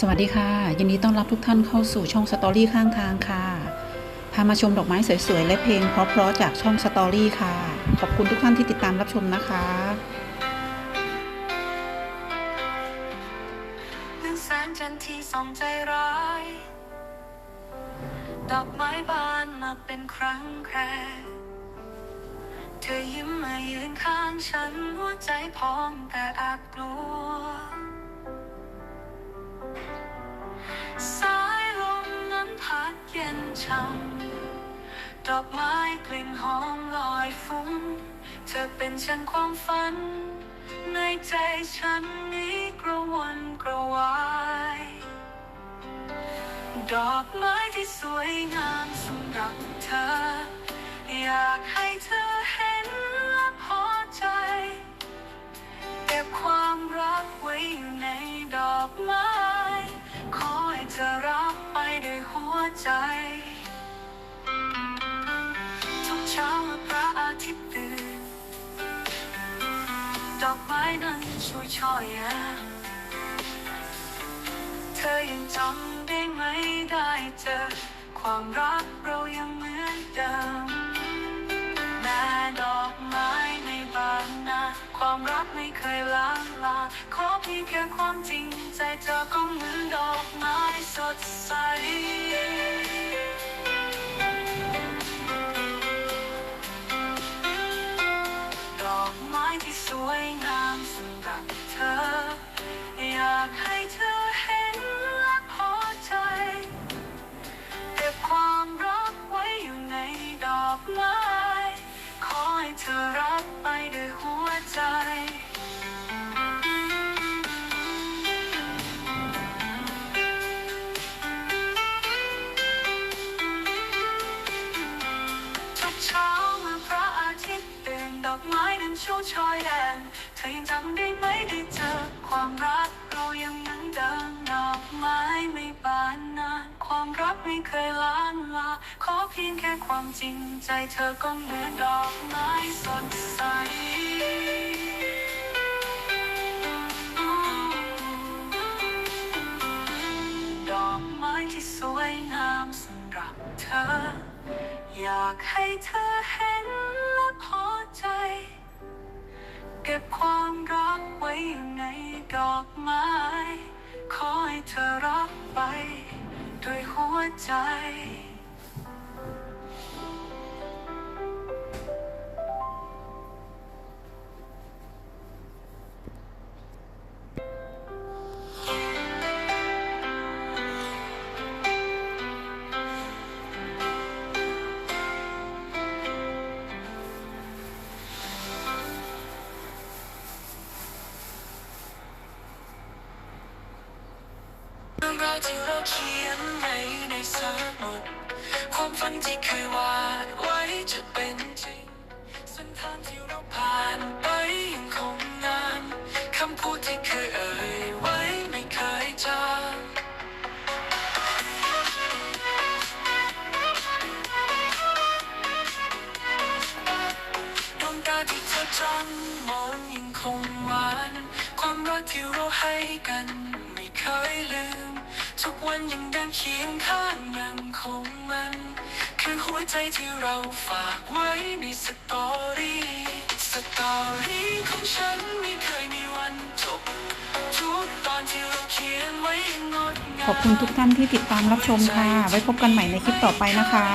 สวัสดีค่ะ ยินดีต้อนรับทุกท่านเข้าสู่ช่องสตอรี่ข้างทางค่ะ พามาชมดอกไม้สวยๆ และเพลงเพราะๆจากช่องสตอรี่ค่ะ ขอบคุณทุกท่านที่ติดตามรับชมนะคะนึ่งแสนจันทีส่องใจร้ายดอกไม้บานมาเป็นครั้งแรกเธอยิ้มมายืนข้างฉันหัวใจพองแต่แอบกลัว ช่ำดอกไม้กลิ่นหอมลอยฟุ้งเธอเป็นฉันความฝัน ในใจฉันนี้กระวนกระวาย ดอกไม้ที่สวยงามสำหรับเธอ อยากให้เธอเห็นและพอใจเก็บความรักไว้อยู่ในดอกไม้ ขอให้เธอรับไปด้วยหัวใจ นั้นช่วยช่อยเธอยังจำได้ไหมได้เจอ ความรักเรายังเหมือนเดิมแม้ดอกไม้ในบานนาความรักไม่เคยล้างลาขอเพียงแค่ความจริงใจเธอก็เหมือนดอกไม้สดใส อกไม้ที่สวยงามสำหรับเธอ อยากให้เธอเห็น ชูชอยแดงเธอยังจำได้ไหมได้เจอความรักเรายังเหมือนเดิมดอกไม้ไม่บานนานความรักไม่เคยล้านลาขอเพียงแค่ความจริงใจเธอก็เหมือนดอกไม้สดใสดอกไม้ที่สวยงามสำหรับเธอ อยากให้เธอเห็นและพอใจ เก็บความรักไว้อยู่ในดอกไม้ ขอให้เธอรับไป ด้วยหัวใจ รื่องราวที่เราเขียนไว้ในสมุดความฝันที่เคยวาดไว้จะเป็นจริงเส้นทางที่เราผ่านไปยังคงนานคำพูดที่เคยเอ่ยไว้ไม่เคยจางดวงตาที่เธอจ้องมองยังคงหวาน ความรักที่เราให้กัน เคยลืม ทุกวันยังเดินเคียงข้างยังคงมัน คือหัวใจที่เราฝากไว้ในสตอรี่สตอรี่ของฉันไม่เคยมีวันจบทุกตอนที่เราเขียนไว้งดงาม ขอบคุณทุกท่านที่ติดตามรับชมค่ะ ไว้พบกันใหม่ในคลิปต่อไปนะคะ